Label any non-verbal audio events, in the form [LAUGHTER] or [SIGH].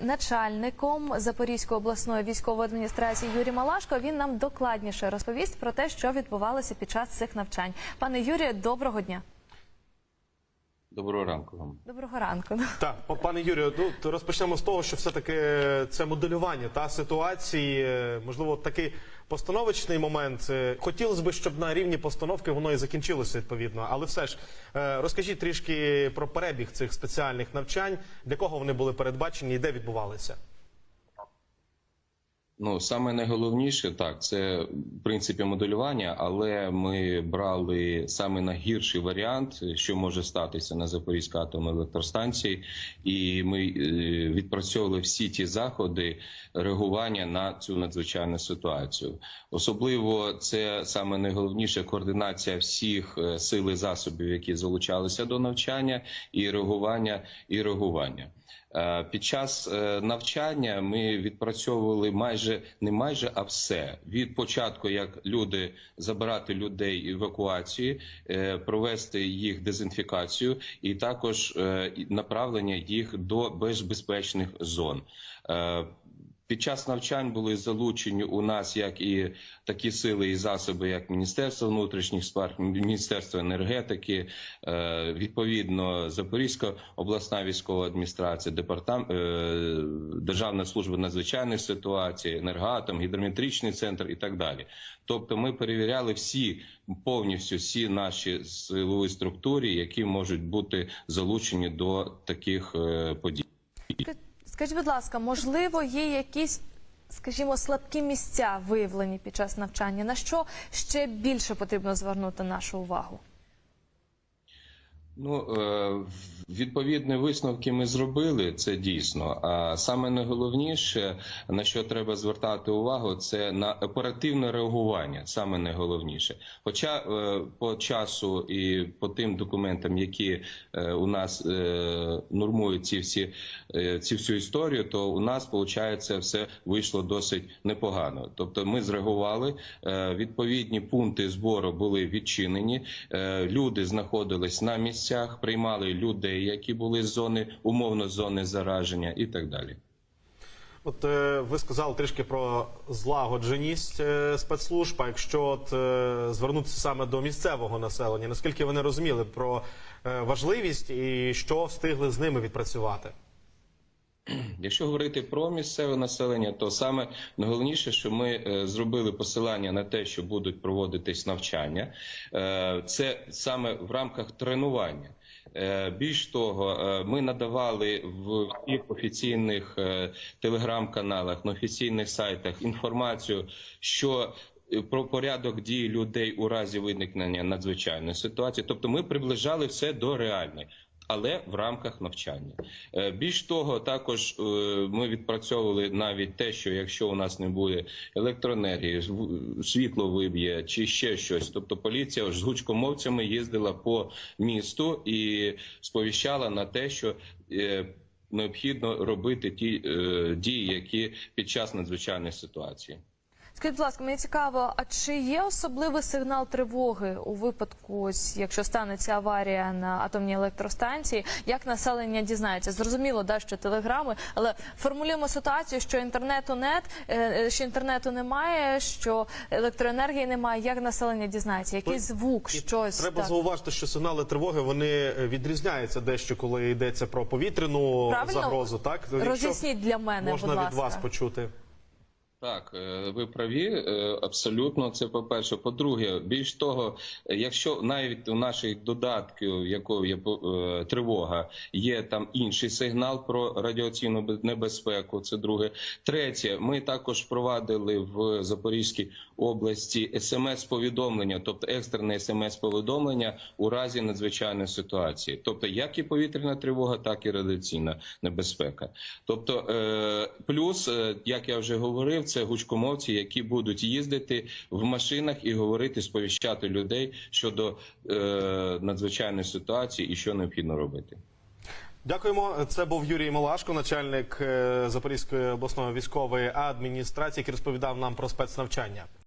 начальником Запорізької обласної військової адміністрації Юрій Малашко. Він нам докладніше розповість про те, що відбувалося під час цих навчань. Пане Юрію, доброго дня. Доброго ранку вам. Доброго ранку. [LAUGHS] Так, па- пане Юрію, ну то розпочнемо з того, що все-таки це моделювання та ситуації, можливо, такий постановочний момент. Е, Хотілося б, щоб на рівні постановки воно і закінчилося відповідно. Але все ж е, розкажіть трішки про перебіг цих спеціальних навчань, для кого вони були передбачені і де відбувалися. Ну саме найголовніше так, це в принципі моделювання, але ми брали саме найгірший варіант, що може статися на Запорізькій атомній електростанції, і ми е, відпрацьовували всі ті заходи реагування на цю надзвичайну ситуацію. Особливо це саме найголовніше координація всіх е, сил і засобів, які залучалися до навчання, і реагування, і реагування. Е, Під час е, навчання ми відпрацьовували майже не майже, а все від початку, як люди забирати людей евакуації, е, провести їх дезінфікацію, і також направлення їх до безпечних зон. Під час навчань були залучені у нас як і такі сили і засоби, як Міністерство внутрішніх справ, Міністерство енергетики, е, відповідно Запорізька обласна військова адміністрація, департамент Державна служба надзвичайних ситуацій, енергоатом, гідрометричний центр і так далі. Тобто, ми перевіряли всі повністю всі наші силові структури, які можуть бути залучені до таких е, подій. Скажіть, будь ласка, можливо, є якісь, скажімо, слабкі місця виявлені під час навчання? На що ще більше потрібно звернути нашу увагу? Ну, е, відповідні висновки ми зробили, це дійсно. А саме найголовніше, на що треба звертати увагу, це на оперативне реагування. Саме найголовніше. Хоча е, по часу і по тим документам, які е, у нас нормують ці всі ці всю історію, то у нас виходить все вийшло досить непогано. Тобто, ми зреагували, відповідні пункти збору були відчинені, люди знаходились на місцях, приймали людей, які були з зони умовно зони зараження, і так далі. От е, ви сказали трішки про злагодженість е, спецслужб. А якщо от е, звернутися саме до місцевого населення, наскільки вони розуміли про важливість і що встигли з ними відпрацювати? [CLEARS THROAT] Якщо говорити про місцеве населення, то саме найголовніше, що ми е, зробили посилання на те, що будуть проводитись навчання, Е, це саме в рамках тренування. Е, Більш того, ми надавали в всіх офіційних телеграм-каналах, на офіційних сайтах інформацію, що про порядок дії людей у разі виникнення надзвичайної ситуації, тобто ми приближали все до реальної. Але в рамках навчання Е, більш того, також е, ми відпрацьовували навіть те, що якщо у нас не буде електроенергії, світло виб'є чи ще щось, тобто поліція з гучкомовцями їздила по місту і сповіщала на те, що е, необхідно робити ті дії, які під час надзвичайної ситуації. Скажіть, будь ласка, мені цікаво, а чи є особливий сигнал тривоги у випадку, ось, якщо станеться аварія на атомній електростанції? Як населення дізнається? Зрозуміло, да, що телеграми, але формулюємо ситуацію, що інтернету нет, е, е, що інтернету немає, що електроенергії немає. Як населення дізнається? Який звук, І щось треба так. зауважити, що сигнали тривоги вони е, відрізняються дещо, коли йдеться про повітряну Правильно? загрозу. Так Роз'ясніть для мене, можна будь від вас почути. Так, е, ви праві е, абсолютно. Це по перше. По-друге, більш того, якщо навіть у наших додатків, якою є е, тривога, є там інший сигнал про радіаційну небезпеку. Це друге. Третє, ми також впровадили в Запорізькій області смс-повідомлення, тобто екстрене смс-повідомлення у разі надзвичайної ситуації, тобто як і повітряна тривога, так і радіаційна небезпека. Тобто, плюс, як я вже говорив, це гучкомовці, які будуть їздити в машинах і говорити, сповіщати людей щодо е, надзвичайної ситуації і що необхідно робити. Дякуємо. Це був Юрій Малашко, начальник е, Запорізької обласної військової адміністрації, який розповідав нам про спецнавчання.